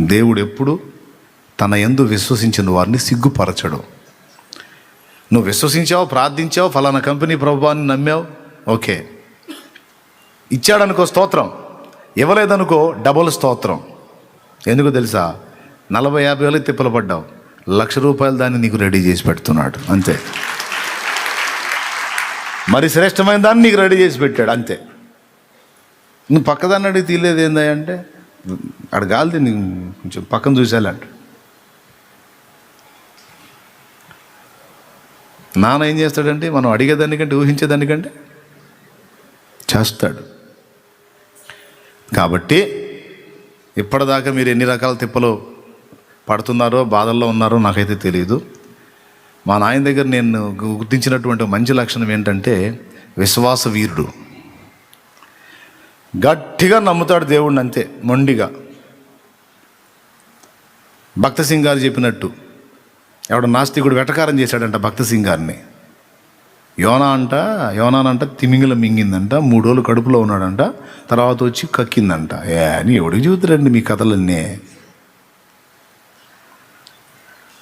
దేవుడు ఎప్పుడు తన ఎందు విశ్వసించిన వారిని సిగ్గుపరచడు. నువ్వు విశ్వసించావు ప్రార్థించావు ఫలానా కంపెనీ ప్రభువాన్ని నమ్మావు ఓకే. ఇచ్చాడనుకో స్తోత్రం ఇవ్వలేదనుకో డబుల్ స్తోత్రం. ఎందుకు తెలుసా? నలభై యాభై వేలు తిప్పలు పడ్డావు లక్ష రూపాయలు దాన్ని నీకు రెడీ చేసి పెడుతున్నాడు అంతే. మరి శ్రేష్టమైన దాన్ని నీకు రెడీ చేసి పెట్టాడు అంతే. నువ్వు పక్కదాన్ని అడిగి తీయలేదు ఏందంటే ఆడ అక్కడ గాలిది నీకు కొంచెం పక్కన చూసేయాలంట నాన్న ఏం చేస్తాడంటే మనం అడిగేదానికంటే ఊహించేదానికంటే చేస్తాడు. కాబట్టి ఇప్పటిదాకా మీరు ఎన్ని రకాల తిప్పలు పడుతున్నారో బాధల్లో ఉన్నారో నాకైతే తెలియదు మా నాయన దగ్గర నేను గుర్తించినటువంటి మంచి లక్షణం ఏంటంటే విశ్వాస వీరుడు. గట్టిగా నమ్ముతాడు దేవుడిని అంతే మొండిగా. భక్త సింగ్ గారు చెప్పినట్టు ఎవడ నాస్తికుడు వెటకారం చేశాడంట భక్త సింగ్ గారిని. యోనా అంట యోనానంట తిమింగిల మింగిందంట మూడు రోజులు కడుపులో ఉన్నాడంట తర్వాత వచ్చి కక్కిందంట. ఏ అని ఎవడికి చూతురండి మీ కథలన్నీ.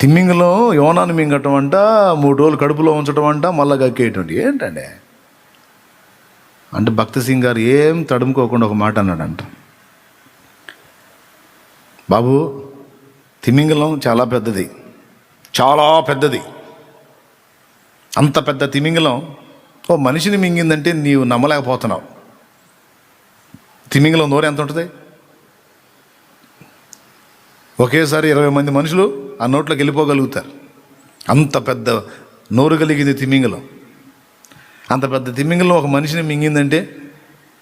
తిమ్మింగలం యోనాను మింగటం అంట మూడు రోజులు కడుపులో ఉంచడం అంట మళ్ళీ కక్కేయటం ఏంటండి? అంటే భక్త సింగ్ గారు ఏం తడుముకోకుండా ఒక మాట అన్నాడంట. బాబు తిమింగలం చాలా పెద్దది. చాలా పెద్దది. అంత పెద్ద తిమింగలం ఓ మనిషిని మింగిందంటే నీవు నమ్మలేకపోతున్నావు. తిమింగలం నోరు ఎంత ఉంటుంది? ఒకేసారి ఇరవై మంది మనుషులు ఆ నోట్లోకి వెళ్ళిపోగలుగుతారు. అంత పెద్ద నోరు కలిగింది తిమింగలం. అంత పెద్ద తిమింగలం ఒక మనిషిని మింగిందంటే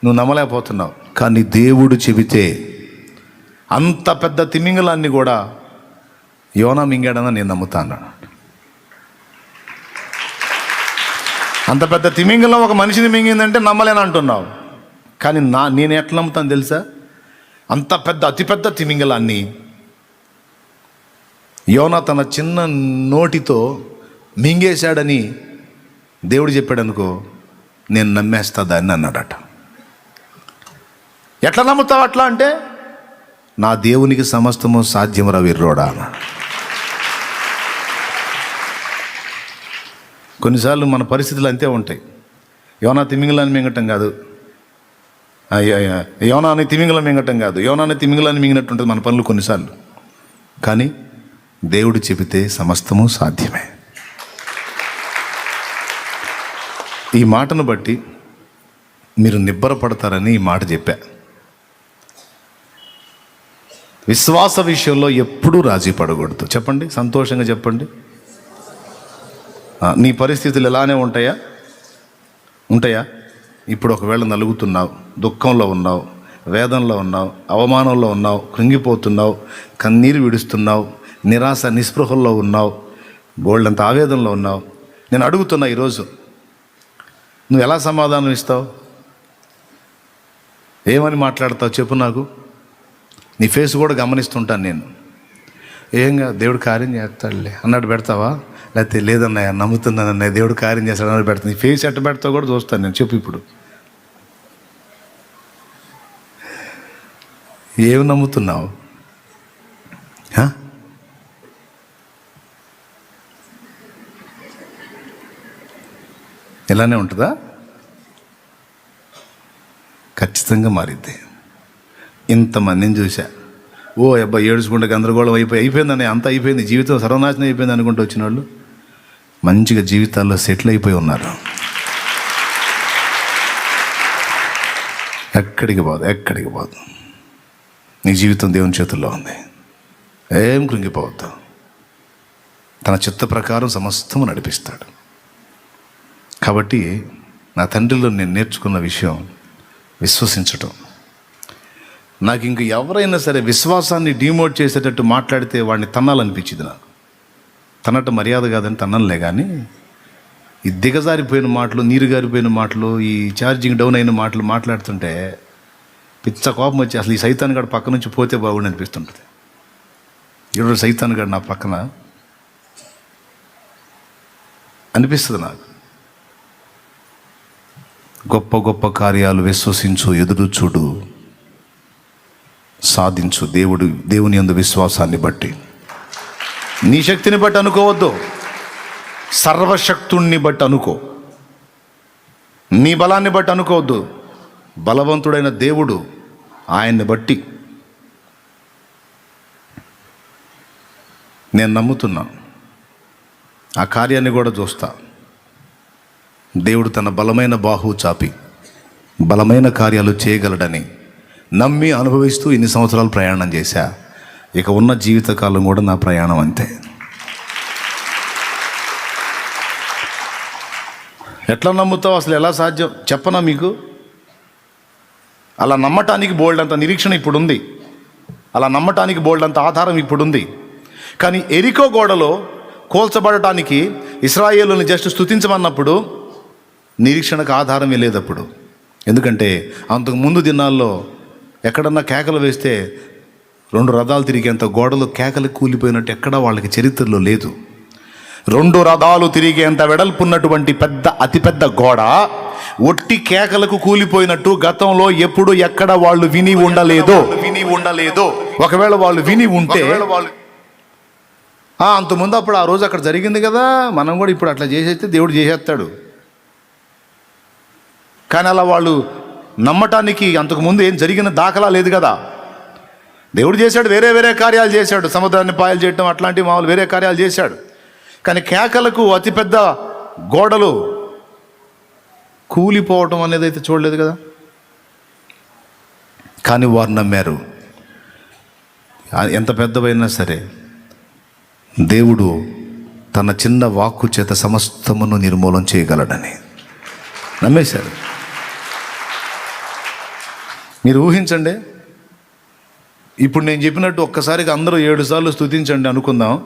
నువ్వు నమ్మలేకపోతున్నావు. కానీ దేవుడు చెబితే అంత పెద్ద తిమింగలాన్ని కూడా యోనా మింగాడని నేను నమ్ముతాను. అంత పెద్ద తిమింగలం ఒక మనిషిని మింగిందంటే నమ్మలేను అంటున్నావు. కానీ నా నేను ఎట్లా నమ్ముతాను తెలుసా? అంత పెద్ద అతిపెద్ద తిమింగలాన్ని యోనా తన చిన్న నోటితో మింగేశాడని దేవుడు చెప్పాడు అనుకో నేను నమ్మేస్తా దాన్ని అన్నాడట. ఎట్లా నమ్ముతావు అట్లా అంటే నా దేవునికి సమస్తము సాధ్యం విర్రోడా అన్నాడు కొన్నిసార్లు మన పరిస్థితులు అంతే ఉంటాయి. యోనా తిమింగలాన్ని మింగటం కాదు. యోనాని తిమింగలం మింగటం కాదు. యోనాని తిమింగలాన్ని మింగినట్టు ఉంటుంది మన పనులు కొన్నిసార్లు. కానీ దేవుడు చెబితే సమస్తము సాధ్యమే. ఈ మాటను బట్టి మీరు నిబ్బరపడతారని ఈ మాట చెప్పా. విశ్వాస విషయంలో ఎప్పుడూ రాజీ పడకూడదు. చెప్పండి సంతోషంగా చెప్పండి. నీ పరిస్థితులు ఎలానే ఉంటాయా? ఉంటాయా? ఇప్పుడు ఒకవేళ నలుగుతున్నావు దుఃఖంలో ఉన్నావు వేదనలో ఉన్నావు అవమానంలో ఉన్నావు కృంగిపోతున్నావు కన్నీరు విడుస్తున్నావు నిరాశ నిస్పృహల్లో ఉన్నావు బోల్డంత ఆవేదనలో ఉన్నావు. నేను అడుగుతున్నా ఈరోజు నువ్వు ఎలా సమాధానం ఇస్తావు? ఏమని మాట్లాడతావు చెప్పు నాకు. నీ ఫేస్ కూడా గమనిస్తుంటాను నేను. ఏంగా దేవుడు కార్యం చేస్తాడులే. అన్నట్టు పెడతావా? లేకపోతే లేదన్నయ్య నమ్ముతున్నానన్నయ్య దేవుడు కార్యం చేస్తాడు అన్నట్టు పెడతాను నీ ఫేస్ ఎట్ట పెడతావు కూడా చూస్తాను నేను. చెప్పు ఇప్పుడు. ఏమి నమ్ముతున్నావు? ఇలానే ఉంటుందా? ఖచ్చితంగా మారిద్ది. ఇంతమందిని చూశా. ఓ అబ్బా ఏడుచుకుంటే గందరగోళం అయిపోయి అయిపోయిందని అంత అయిపోయింది. జీవితం సర్వనాశనం అయిపోయింది అనుకుంటూ వచ్చిన వాళ్ళు మంచిగా జీవితాల్లో సెటిల్ అయిపోయి ఉన్నారు. ఎక్కడికి పోదు ఎక్కడికి పోదు. నీ జీవితం దేవుని చేతుల్లో ఉంది. ఏం కృంగిపోవద్దు. తన చిత్త ప్రకారం సమస్తము నడిపిస్తాడు. కాబట్టి నా తండ్రిలో నేను నేర్చుకున్న విషయం విశ్వసించటం. నాకు ఇంక ఎవరైనా సరే విశ్వాసాన్ని డిమోట్ చేసేటట్టు మాట్లాడితే వాడిని తన్నాలనిపించింది నాకు. తనట్టు మర్యాద కాదని తన్నలే కానీ ఈ దిగజారిపోయిన మాటలు నీరు గారిపోయిన మాటలు ఈ ఛార్జింగ్ డౌన్ అయిన మాటలు మాట్లాడుతుంటే పిచ్చ కోపం వచ్చి అసలు ఈ సైతాన్ గడు పక్క నుంచి పోతే బాగుండి అనిపిస్తుంటుంది. ఈరోజు సైతాన్ గడు నా పక్కన అనిపిస్తుంది నాకు. గొప్ప గొప్ప కార్యాలు విశ్వసించు ఎదురు చూడు సాధించు దేవుడు దేవుని అందు విశ్వాసాన్ని బట్టి. నీ శక్తిని బట్టి అనుకోవద్దు. సర్వశక్తుణ్ణి బట్టి అనుకో. నీ బలాన్ని బట్టి అనుకోవద్దు. బలవంతుడైన దేవుడు ఆయన్ని బట్టి. నేను నమ్ముతున్నా. ఆ కార్యాన్ని కూడా చూస్తాను దేవుడు తన బలమైన బాహు చాపి బలమైన కార్యాలు చేయగలడని నమ్మి అనుభవిస్తూ ఇన్ని సంవత్సరాలు ప్రయాణం చేశా. ఇక ఉన్న జీవితకాలం కూడా నా ప్రయాణం అంతే. ఎట్లా నమ్ముతావు? అసలు ఎలా సాధ్యం? చెప్పనా మీకు? అలా నమ్మటానికి బోల్డ్ అంత నిరీక్షణ ఇప్పుడుంది. అలా నమ్మటానికి బోల్డ్ అంత ఆధారం ఇప్పుడుంది. కానీ ఎరికో గోడలో కోల్చబడటానికి ఇస్రాయేలుని జస్ట్ స్థుతించమన్నప్పుడు నిరీక్షణకు ఆధారమే లేదప్పుడు. ఎందుకంటే అంతకు ముందు దినాల్లో ఎక్కడన్నా కేకలు వేస్తే రెండు రథాలు తిరిగేంత గోడలు కేకలు కూలిపోయినట్టు ఎక్కడా వాళ్ళకి చరిత్రలో లేదు. రెండు రథాలు తిరిగేంత వెడల్పున్నటువంటి పెద్ద అతిపెద్ద గోడ ఒట్టి కేకలకు కూలిపోయినట్టు గతంలో ఎప్పుడు ఎక్కడ వాళ్ళు విని ఉండలేదు. విని ఉండలేదు ఒకవేళ వాళ్ళు విని ఉంటే వాళ్ళు అంతకుముందు అప్పుడు ఆ రోజు అక్కడ జరిగింది కదా. మనం కూడా ఇప్పుడు అట్లా చేసేస్తే దేవుడు చేసేస్తాడు. కానీ అలా వాళ్ళు నమ్మటానికి అంతకుముందు ఏం జరిగిన దాఖలా లేదు కదా. దేవుడు చేశాడు వేరే వేరే కార్యాలు చేశాడు. సముద్రాన్ని పాయలు చేయటం అట్లాంటివి మామూలు వేరే కార్యాలు చేశాడు. కానీ కేకలకు అతిపెద్ద గోడలు కూలిపోవటం అనేది అయితే చూడలేదు కదా. కానీ వారు నమ్మారు. ఎంత పెద్దవైనా సరే దేవుడు తన చిన్న వాక్కు చేత సమస్తమును నిర్మూలన చేయగలడని. నమ్మేశారు. మీరు ఊహించండి. ఇప్పుడు నేను చెప్పినట్టు ఒక్కసారిగా అందరూ ఏడు సార్లు స్తుతించండి అనుకుందాం.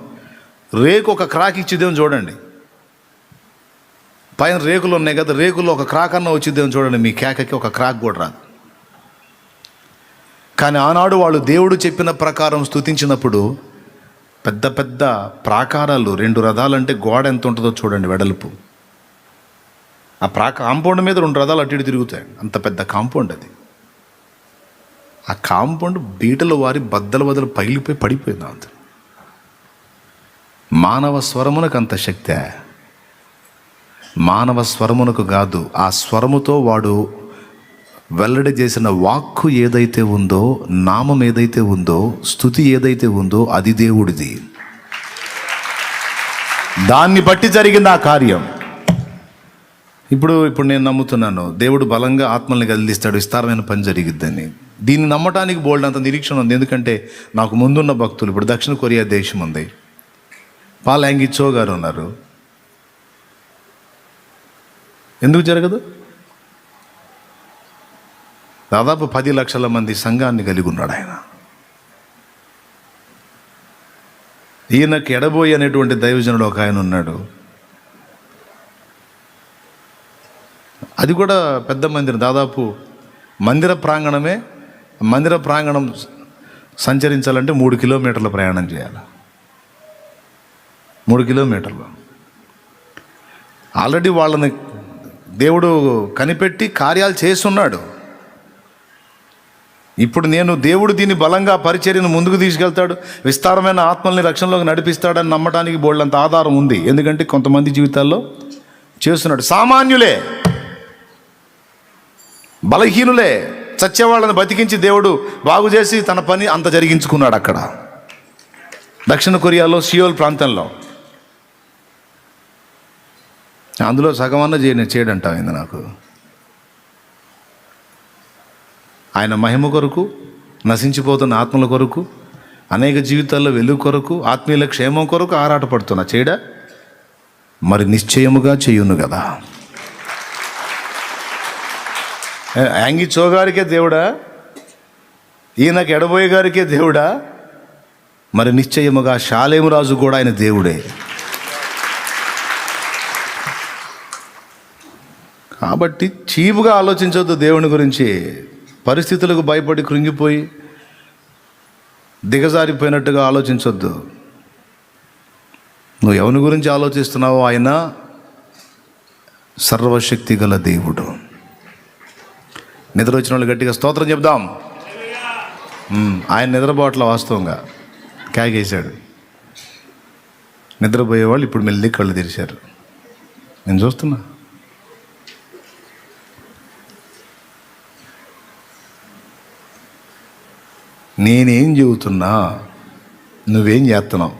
రేకు ఒక క్రాక్ ఇచ్చిదేమో చూడండి. పైన రేకులు ఉన్నాయి కదా రేకుల్లో ఒక క్రాక్ అన్న వచ్చిద్దేమో చూడండి. మీ కేకకి ఒక క్రాక్ కూడా రాదు. కానీ ఆనాడు వాళ్ళు దేవుడు చెప్పిన ప్రకారం స్తుతించినప్పుడు పెద్ద పెద్ద ప్రాకారాలు రెండు రథాలంటే గోడ ఎంత ఉంటుందో చూడండి వెడల్పు. ఆ ప్రా కాంపౌండ్ మీద రెండు రథాలు అటు ఇటు తిరుగుతాయి. అంత పెద్ద కాంపౌండ్ అది. ఆ కాంపౌండ్ బీటలు వారి బద్దలు బద్దలు పగిలిపోయి పడిపోయింది అంత. మానవ స్వరమునకు అంత శక్తే. మానవ స్వరమునకు కాదు ఆ స్వరముతో వాడు వెల్లడి చేసిన వాక్కు ఏదైతే ఉందో నామం ఏదైతే ఉందో స్థుతి ఏదైతే ఉందో అది దేవుడిది. దాన్ని బట్టి జరిగింది ఆ కార్యం. ఇప్పుడు ఇప్పుడు నేను నమ్ముతున్నాను దేవుడు బలంగా ఆత్మల్ని కదిలిస్తాడు విస్తారమైన పని జరిగిద్దని. దీన్ని నమ్మటానికి బోల్డ్ అంత నిరీక్షణ ఉంది. ఎందుకంటే నాకు ముందున్న భక్తులు ఇప్పుడు దక్షిణ కొరియా దేశం ఉంది. పాలాంగి చో గారు ఉన్నారు. ఎందుకు జరగదు? దాదాపు పది లక్షల మంది సంఘాన్ని కలిగి ఉన్నాడు ఆయన. ఈయనకు ఎడబోయి అనేటువంటి దైవజనుడు ఒక ఆయన ఉన్నాడు. అది కూడా పెద్ద మందిరం. దాదాపు మందిర ప్రాంగణమే మందిర ప్రాంగణం సంచరించాలంటే మూడు కిలోమీటర్ల ప్రయాణం చేయాలి. మూడు కిలోమీటర్లు. ఆల్రెడీ వాళ్ళని దేవుడు కనిపెట్టి కార్యాలు చేస్తున్నాడు. ఇప్పుడు నేను దేవుడు దీన్ని బలంగా పరిచర్యను ముందుకు తీసుకెళ్తాడు విస్తారమైన ఆత్మల్ని రక్షణలోకి నడిపిస్తాడని నమ్మటానికి బోళ్ళంత ఆధారం ఉంది. ఎందుకంటే కొంతమంది జీవితాల్లో చేస్తున్నాడు. సామాన్యులే బలహీనులే. చచ్చేవాళ్ళని బతికించి దేవుడు బాగు చేసి తన పని అంత జరిగించుకున్నాడు అక్కడ. దక్షిణ కొరియాలో సియోల్ ప్రాంతంలో. అందులో సగమన్న చేయని చేయడంట అయింది నాకు. ఆయన మహిమ కొరకు నశించిపోతున్న ఆత్మల కొరకు అనేక జీవితాల్లో వెలుగు కొరకు ఆత్మీయుల క్షేమం కొరకు ఆరాటపడుతున్నా చేయడా మరి నిశ్చయముగా చేయును కదా. యాంగి చో గారికే దేవుడా? ఈయనకు ఎడబోయే గారికే దేవుడా? మరి నిశ్చయముగా శాలేము రాజు కూడా ఆయన దేవుడే. కాబట్టి చీపుగా ఆలోచించవద్దు దేవుని గురించి. పరిస్థితులకు భయపడి కృంగిపోయి దిగజారిపోయినట్టుగా ఆలోచించవద్దు నువ్వు ఎవరి గురించి ఆలోచిస్తున్నావో ఆయన సర్వశక్తి గల దేవుడు. నిద్ర వచ్చిన వాళ్ళు గట్టిగా స్తోత్రం చెప్దాం. ఆయన నిద్రపోవట్ల వాస్తవంగా. క్యాగేశాడు నిద్రపోయేవాళ్ళు ఇప్పుడు మెల్లి కళ్ళు తెరిచారు. నేను చూస్తున్నా. నేనేం చెబుతున్నా నువ్వేం చేస్తున్నావు?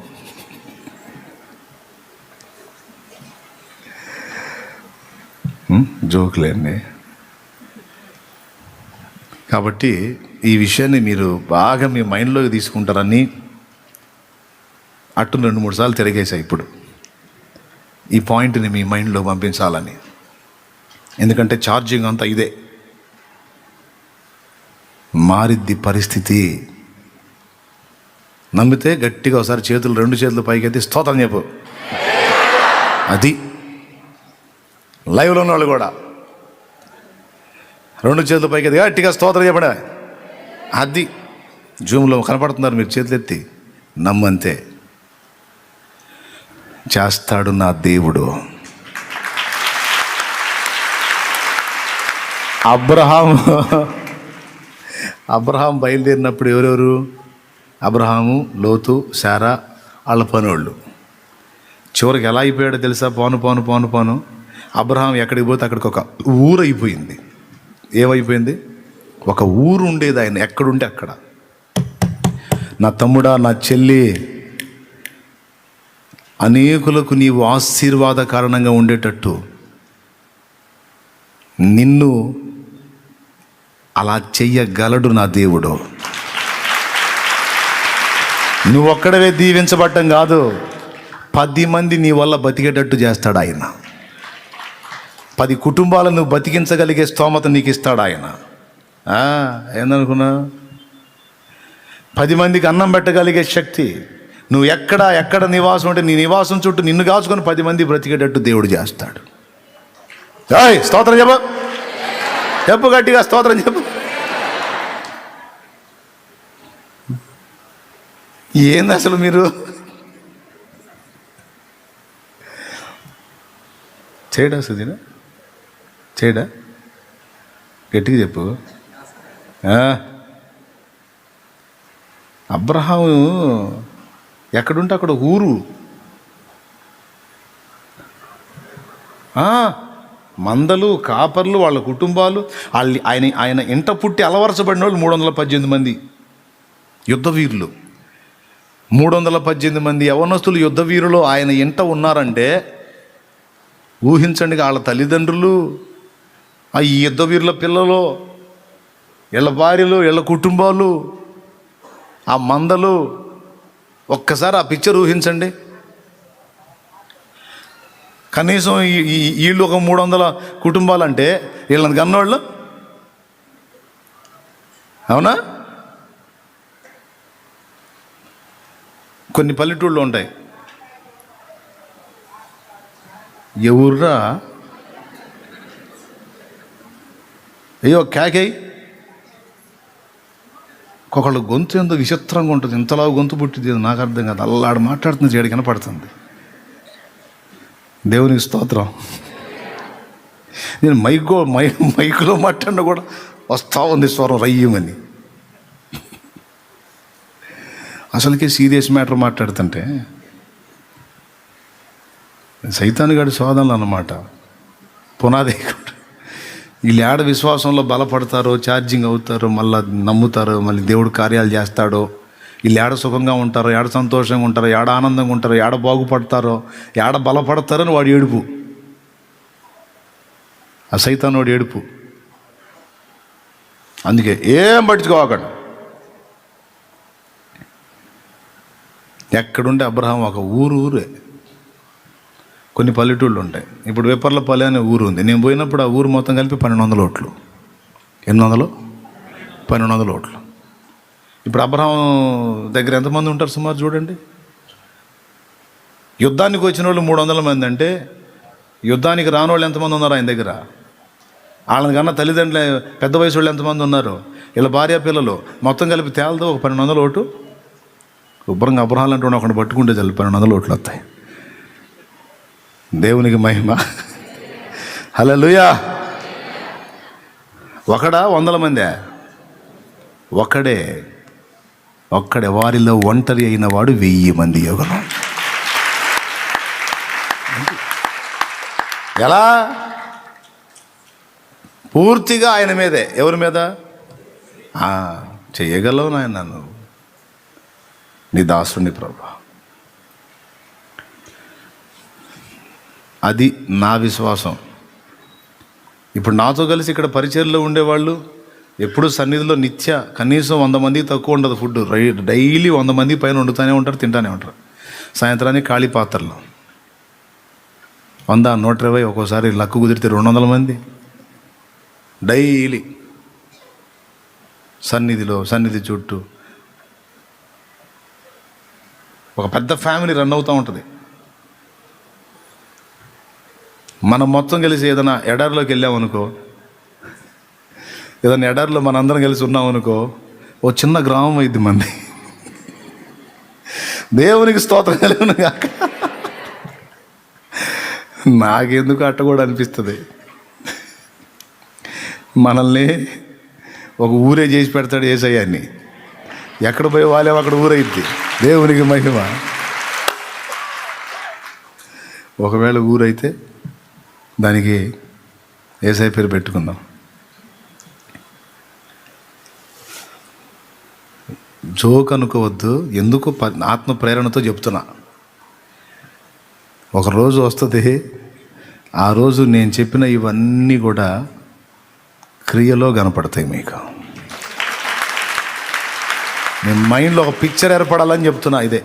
ఉమ్, జోకులేండి. కాబట్టి ఈ విషయాన్ని మీరు బాగా మీ మైండ్లోకి తీసుకుంటారని అట్టు రెండు మూడు సార్లు తిరిగేశాయి ఇప్పుడు. ఈ పాయింట్ని మీ మైండ్లో పంపించాలని. ఎందుకంటే ఛార్జింగ్ అంతా ఇదే. మారిద్ది పరిస్థితి. నమ్మితే గట్టిగా ఒకసారి చేతులు రెండు చేతులు పైకెత్తి స్తోత్రం చెప్పు. అది. లైవ్లో ఉన్న వాళ్ళు కూడా. రెండు చేతులు పైకి ఎత్తి గట్టిగా స్తోత్రం చెప్పడా. అది జూమ్లో కనపడుతున్నారు మీరు చేతులు ఎత్తి నమ్మంతే. చేస్తాడు నా దేవుడు. అబ్రహాం అబ్రహాం బయలుదేరినప్పుడు ఎవరెవరు? అబ్రహాము లోతు శారా వాళ్ళ పనోళ్ళు చివరికి ఎలా అయిపోయాడో తెలుసా? పోను పోను పోను పోను. అబ్రహాం ఎక్కడికి పోతే అక్కడికి ఒక ఊరు అయిపోయింది ఏమైపోయింది? ఒక ఊరు ఉండేది ఆయన ఎక్కడుంటే అక్కడ. నా తమ్ముడా నా చెల్లి అనేకులకు నీవు ఆశీర్వాద కారణంగా ఉండేటట్టు నిన్ను అలా చెయ్యగలడు నా దేవుడు. నువ్వు ఒక్కడవే దీవించబడ్డం కాదు పది మంది నీ వల్ల బతికేటట్టు చేస్తాడు ఆయన. పది కుటుంబాలను నువ్వు బతికించగలిగే స్తోమత నీకు ఇస్తాడు ఆయన ఏందనుకున్నా? పది మందికి అన్నం పెట్టగలిగే శక్తి. నువ్వు ఎక్కడ ఎక్కడ నివాసం ఉంటే నీ నివాసం చుట్టూ నిన్ను కాచుకొని పది మంది బ్రతికేటట్టు దేవుడు చేస్తాడు. ఏయ్, స్తోత్రం చెప్పు. చెప్పు గట్టిగా స్తోత్రం చెప్పు. ఏంది అసలు మీరు? చేయడం సుదీనా చేయడా? గట్టిగా చెప్పు. అబ్రహాము ఎక్కడుంటే అక్కడ ఊరు. మందలు కాపర్లు వాళ్ళ కుటుంబాలు వాళ్ళ ఆయన ఆయన ఇంట పుట్టి అలవరచబడిన వాళ్ళు మూడు వందల పద్దెనిమిది మంది యుద్ధవీరులు మూడు వందల పద్దెనిమిది మంది యవనస్తులు యుద్ధవీరులు ఆయన ఇంట ఉన్నారంటే ఊహించండి వాళ్ళ తల్లిదండ్రులు ఆ ఈ యుద్ధ వీరుల పిల్లలు వీళ్ళ భార్యలు వీళ్ళ కుటుంబాలు ఆ మందలు ఒక్కసారి ఆ పిక్చర్ ఊహించండి. కనీసం ఈ- వీళ్ళు ఒక మూడు వందల కుటుంబాలు అంటే వీళ్ళని కన్నోళ్ళు అవునా? కొన్ని పల్లెటూళ్ళు ఉంటాయి. ఎవర్రా? అయ్యో కేకై ఒకళ్ళ గొంతు ఎంతో విచిత్రంగా ఉంటుంది. ఇంతలా గొంతు పుట్టింది నాకు అర్థం కాదు. అల్లాడు మాట్లాడుతుంది చేయడం కనపడుతుంది. దేవునికి స్తోత్రం. నేను మైకో మై మైకులో మాట్లాడినా కూడా వస్తా ఉంది స్వరం రయ్యమని అసలుకి సీరియస్ మ్యాటర్ మాట్లాడుతుంటే సైతాన్ గారి సోదనలు అన్నమాట. పునాది వీళ్ళు ఏడ విశ్వాసంలో బలపడతారో ఛార్జింగ్ అవుతారో మళ్ళీ నమ్ముతారో మళ్ళీ దేవుడు కార్యాలు చేస్తాడో వీళ్ళు ఏడ సుఖంగా ఉంటారో ఏడ సంతోషంగా ఉంటారో ఏడ ఆనందంగా ఉంటారో ఏడ బాగుపడతారో ఏడ బలపడతారని వాడు ఏడుపు. ఆ సైతాన్ వాడు ఏడుపు. అందుకే ఏం పట్టించుకోకండి ఎక్కడుండే అబ్రహం ఒక ఊరు ఊరే. కొన్ని పల్లెటూళ్ళు ఉంటాయి. ఇప్పుడు వేపర్లపల్లి అనే ఊరు ఉంది. నేను పోయినప్పుడు ఆ ఊరు మొత్తం కలిపి పన్నెండు వందల ఓట్లు. ఎనిమిది వందలు పన్నెండు వందల ఓట్లు. ఇప్పుడు అబ్రహం దగ్గర ఎంతమంది ఉంటారు సుమారు చూడండి? యుద్ధానికి వచ్చిన వాళ్ళు మూడు వందల మంది అంటే యుద్ధానికి రాని వాళ్ళు ఎంతమంది ఉన్నారు ఆయన దగ్గర? వాళ్ళని కన్నా తల్లిదండ్రులు పెద్ద వయసు వాళ్ళు ఎంతమంది ఉన్నారు? వీళ్ళ భార్య పిల్లలు మొత్తం కలిపి తేలతో ఒక పన్నెండు వందల ఓటు? శుభ్రంగా అబ్రహాలు అంటూ ఒకటి పట్టుకుంటే చాలు పన్నెండు వందల ఓట్లు వస్తాయి. దేవునికి మహిమ. హలో హల్లెలూయా. ఒకడా వందల మందే? ఒకడే. ఒక్కడే. వారిలో ఒంటరి అయిన వాడు వెయ్యి మంది యోగం. ఎలా? పూర్తిగా ఆయన మీదే. ఎవరి మీద? చేయగలవు నాయన నువ్వు. నీ దాసుని ప్రభా. అది నా విశ్వాసం. ఇప్పుడు నాతో కలిసి ఇక్కడ పరిచయలో ఉండేవాళ్ళు ఎప్పుడు సన్నిధిలో నిత్య కనీసం వంద మంది తక్కువ ఉండదు ఫుడ్. రై- డైలీ వంద మంది పైన వండుతూనే ఉంటారు తింటానే ఉంటారు. సాయంత్రానికి ఖాళీ పాత్రలు. వంద నూట ఇరవై ఒక్కోసారి లక్కు కుదిరితే రెండు వందల మంది. డైలీ. సన్నిధిలో సన్నిధి చుట్టూ. ఒక పెద్ద ఫ్యామిలీ రన్ అవుతూ ఉంటుంది. మనం మొత్తం కలిసి ఏదైనా ఎడారిలోకి వెళ్ళామనుకో ఏదైనా ఎడారిలో మనందరం కలిసి ఉన్నామనుకో ఓ చిన్న గ్రామం అయింది మంది. దేవునికి స్తోత్రం కలిగిన కాక. నాకెందుకు అట్ట కూడా అనిపిస్తుంది? మనల్ని ఒక ఊరే చేసి పెడతాడు ఏసయ్యాన్ని. ఎక్కడ పోయి వాళ్ళేమో అక్కడ ఊరైద్ది. దేవునికి మహిమ. ఒకవేళ ఊరైతే దానికి ఏసఐ పేరు పెట్టుకుందాం. జోక్ అనుకోవద్దు ఎందుకు ప- ఆత్మ ప్రేరణతో చెప్తున్నా. ఒక రోజు వస్తుంది ఆ రోజు నేను చెప్పిన ఇవన్నీ కూడా క్రియలో కనపడతాయి మీకు. మీ మైండ్లో ఒక పిక్చర్ ఏర్పడాలని చెప్తున్నా ఇదే.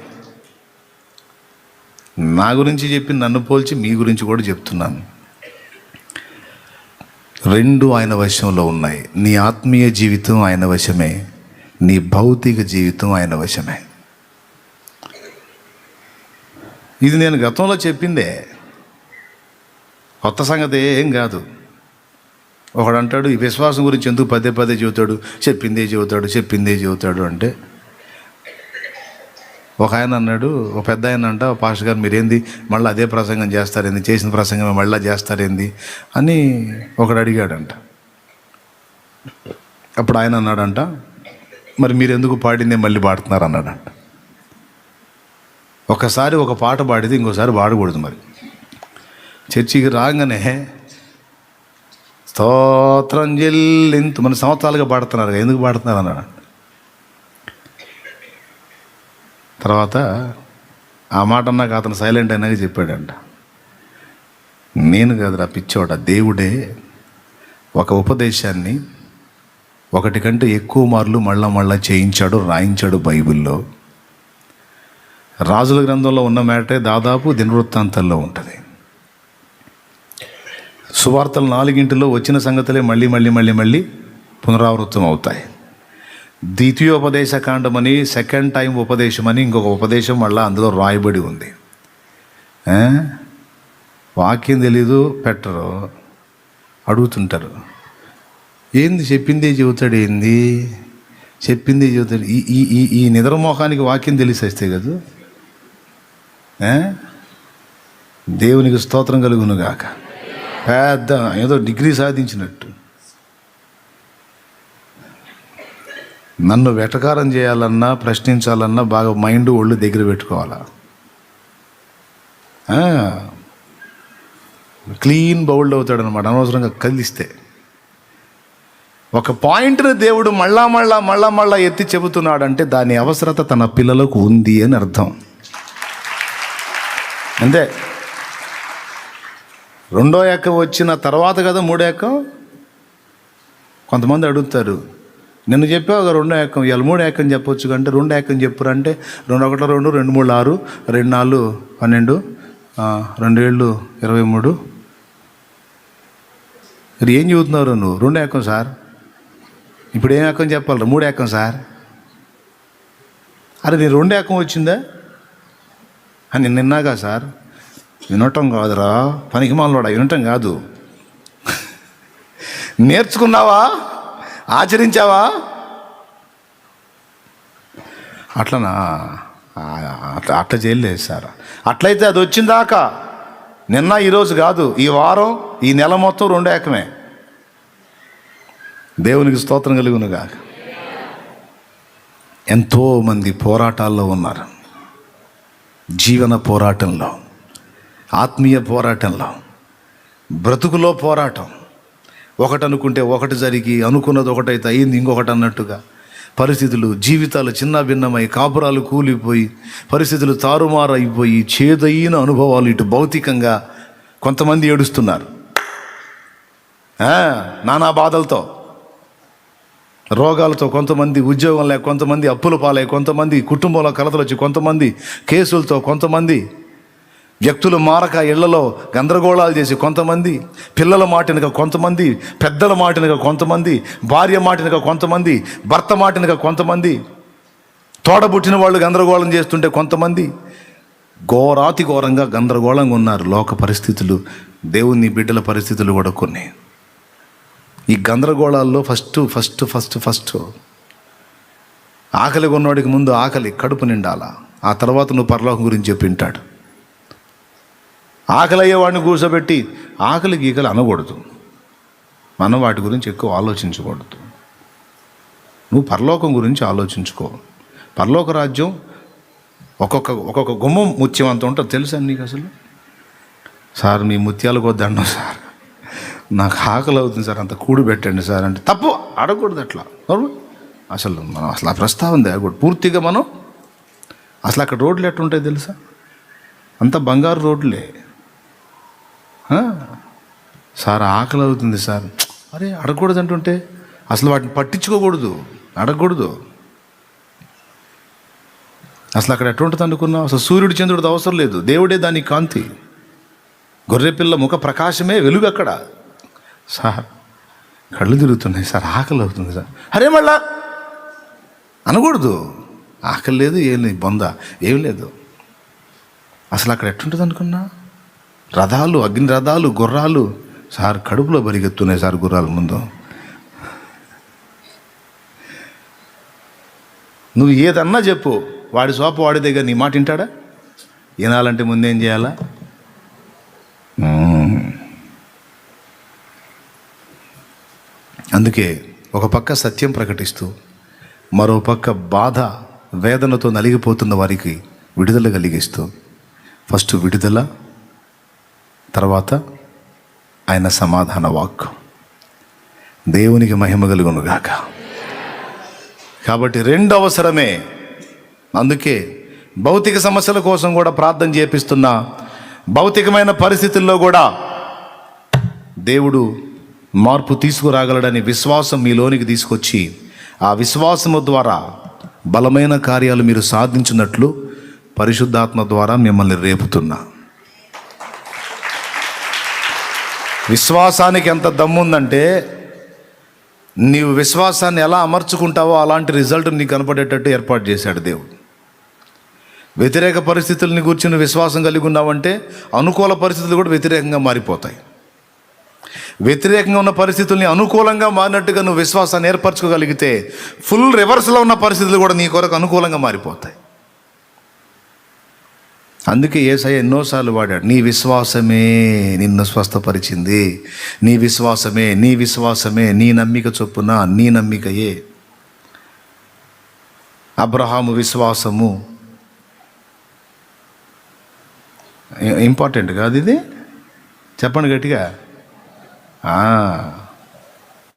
నా గురించి చెప్పి నన్ను పోల్చి మీ గురించి కూడా చెప్తున్నాను. రెండు ఆయన వశంలో ఉన్నాయి. నీ ఆత్మీయ జీవితం ఆయన వశమే. నీ భౌతిక జీవితం ఆయన వశమే. ఇది నేను గతంలో చెప్పిందే. కొత్త సంగతి ఏం కాదు. ఒకడు అంటాడు ఈ విశ్వాసం గురించి ఎందుకు పదే పదే చెబుతాడు? చెప్పిందే చెబుతాడు చెప్పిందే చెబుతాడు అంటే ఒక ఆయన అన్నాడు ఒక పెద్ద ఆయన అంట పాస్టర్ గారు మీరేంది? మళ్ళీ అదే ప్రసంగం చేస్తారేంది చేసిన ప్రసంగం మళ్ళీ చేస్తారేంది అని ఒకడు అడిగాడంట. అప్పుడు ఆయన అన్నాడంట మరి మీరు ఎందుకు పాడిందే మళ్ళీ పాడుతున్నారు? అన్నాడంట. ఒకసారి ఒక పాట పాడితే ఇంకోసారి పాడకూడదు మరి. చర్చికి రాగానే స్తోత్రం చెల్లింతు మన సంవత్సరాలుగా పాడుతున్నారు ఎందుకు పాడుతున్నారు అన్నాడు. తర్వాత ఆ మాట అన్నాక అతను సైలెంట్ అయినాక చెప్పాడంట. నేను కాదురా పిచ్చోడ దేవుడే ఒక ఉపదేశాన్ని ఒకటి కంటే ఎక్కువ మార్లు మళ్ళా మళ్ళా చేయించాడు రాయించాడు బైబిల్లో. రాజుల గ్రంథంలో ఉన్న మేటే దాదాపు దినవృత్తాంతాల్లో ఉంటుంది. సువార్తలు నాలుగింటిలో వచ్చిన సంగతులే మళ్ళీ మళ్ళీ మళ్ళీ మళ్ళీ పునరావృతం అవుతాయి ద్వితీయోపదేశ కాండమని సెకండ్ టైం ఉపదేశం అని ఇంకొక ఉపదేశం మళ్ళీ అందులో రాయబడి ఉంది. వాక్యం తెలీదు పెట్టరు. అడుగుతుంటారు. ఏంది చెప్పిందే చెబుతాడు ఏంది? చెప్పిందే చెబుతాడు. ఈ ఈ ఈ ఈ నిద్రమోహానికి వాక్యం తెలిసేస్తే కదా. దేవునికి స్తోత్రం కలుగును గాక. పెద్ద ఏదో డిగ్రీ సాధించినట్టు. నన్ను వెటకారం చేయాలన్నా ప్రశ్నించాలన్నా బాగా మైండ్ ఒళ్ళు దగ్గర పెట్టుకోవాలా? క్లీన్ బౌల్డ్ అవుతాడనమాట అనవసరంగా కదిలిస్తే. ఒక పాయింట్ని దేవుడు మళ్ళా మళ్ళా మళ్ళా మళ్ళా ఎత్తి చెబుతున్నాడంటే దాని అవసరత తన పిల్లలకు ఉంది అని అర్థం. అంతే. రెండో ఎక్క వచ్చిన తర్వాత కదా మూడో ఎక్కం కొంతమంది అడుగుతారు నిన్ను చెప్పావు రెండో ఏకం ఇవాళ మూడు ఏకం చెప్పొచ్చు కంటే రెండు ఏకం చెప్పురు అంటే రెండు ఒకటి రెండు రెండు మూడు ఆరు రెండు నాలుగు పన్నెండు రెండు ఏళ్ళు ఇరవై మూడు. మరి ఏం చెబుతున్నారు నువ్వు? రెండు ఏకం సార్. ఇప్పుడు ఏం ఏకం చెప్పాలి మూడు ఏకం సార్. అరే నీ రెండు ఏకం వచ్చిందా? అని నిన్నాగా సార్. వినటం కాదురా. పనికి మాలోడా వినటం కాదు. నేర్చుకున్నావా? ఆచరించావా? అట్లనా? ఆ, అట్లా అట్లా చేయలేదు సార్ అట్లయితే అది వచ్చిందాకా నిన్న ఈరోజు కాదు ఈ వారం ఈ నెల మొత్తం రెండు ఏకమే. దేవునికి స్తోత్రం కలుగునుగా ఎంతోమంది పోరాటాల్లో ఉన్నారు. జీవన పోరాటంలో ఆత్మీయ పోరాటంలో బ్రతుకులో పోరాటం. ఒకటి అనుకుంటే ఒకటి జరిగి అనుకున్నది ఒకటైతే అయింది ఇంకొకటి అన్నట్టుగా. పరిస్థితులు జీవితాలు చిన్న భిన్నమై కాపురాలు కూలిపోయి పరిస్థితులు తారుమారు అయిపోయి చేదైన అనుభవాలు ఇటు భౌతికంగా కొంతమంది ఏడుస్తున్నారు. నానా బాధలతో. రోగాలతో కొంతమంది ఉద్యోగం లేక కొంతమంది అప్పుల పాలై కొంతమంది కుటుంబంలో కలతలు వచ్చి కొంతమంది కేసులతో కొంతమంది వ్యక్తులు మారక ఇళ్ళలో గందరగోళాలు చేసి కొంతమంది పిల్లల మాటినక కొంతమంది పెద్దల మాటినక కొంతమంది భార్య మాటినక కొంతమంది భర్త మాటినక కొంతమంది తోడబుట్టిన వాళ్ళు గందరగోళం చేస్తుంటే కొంతమంది ఘోరాతి ఘోరంగా గందరగోళంగా ఉన్నారు. లోక పరిస్థితులు దేవుని బిడ్డల పరిస్థితులు కూడా కొన్ని. ఈ గందరగోళాల్లో ఫస్ట్ ఫస్ట్ ఫస్ట్ ఫస్ట్ ఆకలి కొన్నవాడికి ముందు ఆకలి కడుపు నిండాలా? ఆ తర్వాత నువ్వు పరలోకం గురించి చెప్పి వింటాడు ఆకలి అయ్యేవాడిని కూర్చోబెట్టి ఆకలి గీకలు అనకూడదు. మనం వాటి గురించి ఎక్కువ ఆలోచించకూడదు. నువ్వు పరలోకం గురించి ఆలోచించుకో. పరలోక రాజ్యం ఒక్కొక్క ఒక్కొక్క గుమ్మం ముత్యం అంత ఉంటుంది తెలుసా నీకు అసలు? సార్ మీ ముత్యాలకు వద్దండం సార్. నాకు ఆకలి అవుతుంది సార్. అంత కూడు పెట్టండి సార్ అంటే తప్పు. అడగకూడదు అట్లా. అసలు మనం అసలు ఆ ప్రస్తావన తేకూడదు. పూర్తిగా మనం అసలు అక్కడ రోడ్లు ఎట్లుంటాయి తెలుసా? అంత బంగారు రోడ్లే. సార్ ఆకలి అవుతుంది సార్. అరే అడగకూడదు అంటుంటే అసలు వాటిని పట్టించుకోకూడదు. అడగకూడదు. అసలు అక్కడ ఎటువంటిది అనుకున్నావు అసలు సూర్యుడు చంద్రుడిది అవసరం లేదు. దేవుడే దాని కాంతి. గొర్రెపిల్ల ముఖ ప్రకాశమే వెలుగు అక్కడ. సార్ కళ్ళు తిరుగుతున్నాయి సార్ ఆకలి అవుతుంది సార్. అరే మళ్ళా! అనకూడదు. ఆకలి లేదు ఏం లేదు బొంద. ఏం లేదు. అసలు అక్కడ ఎట్టుంటుంది అనుకున్నా రథాలు అగ్ని రథాలు గుర్రాలు. సార్ కడుపులో బరిగెత్తున్నాయి సార్ గుర్రాల ముందు. నువ్వు ఏదన్నా చెప్పు. వాడి సోప వాడి దగ్గర నీ మాట వింటాడా? వినాలంటే ముందేం చేయాలా? అందుకే ఒక పక్క సత్యం ప్రకటిస్తూ మరో పక్క బాధ వేదనతో నలిగిపోతున్న వారికి విడుదల కలిగిస్తూ ఫస్ట్ విడుదల తర్వాత ఆయన సమాధాన వాక్ దేవునికి మహిమ కలుగునుగాక. కాబట్టి రెండు అవసరమే అందుకే భౌతిక సమస్యల కోసం కూడా ప్రార్థన చేపిస్తున్న భౌతికమైన పరిస్థితుల్లో కూడా దేవుడు మార్పు తీసుకురాగలడని విశ్వాసం మీలోనికి తీసుకొచ్చి ఆ విశ్వాసము ద్వారా బలమైన కార్యాలు మీరు సాధించినట్లు పరిశుద్ధాత్మ ద్వారా మిమ్మల్ని రేపుతున్నా. విశ్వాసానికి ఎంత దమ్ముందంటే నీవు విశ్వాసాన్ని ఎలా అమర్చుకుంటావో అలాంటి రిజల్ట్ నీకు కనపడేటట్టు ఏర్పాటు చేశాడు దేవుడు. వ్యతిరేక పరిస్థితుల్ని కూర్చుని విశ్వాసం కలిగి ఉన్నావంటే అనుకూల పరిస్థితులు కూడా వ్యతిరేకంగా మారిపోతాయి. వ్యతిరేకంగా ఉన్న పరిస్థితుల్ని అనుకూలంగా మారినట్టుగా నువ్వు విశ్వాసాన్ని ఏర్పరచుకోగలిగితే ఫుల్ రివర్స్లో ఉన్న పరిస్థితులు కూడా నీ కొరకు అనుకూలంగా మారిపోతాయి. అందుకే ఏసయ్య ఎన్నోసార్లు వాడాడు నీ విశ్వాసమే నిన్ను స్వస్థపరిచింది. నీ విశ్వాసమే నీ విశ్వాసమే నీ నమ్మిక చొప్పున నీ నమ్మికయే. అబ్రహాము విశ్వాసము ఇంపార్టెంట్ కాదు ఇది? చెప్పండి గట్టిగా.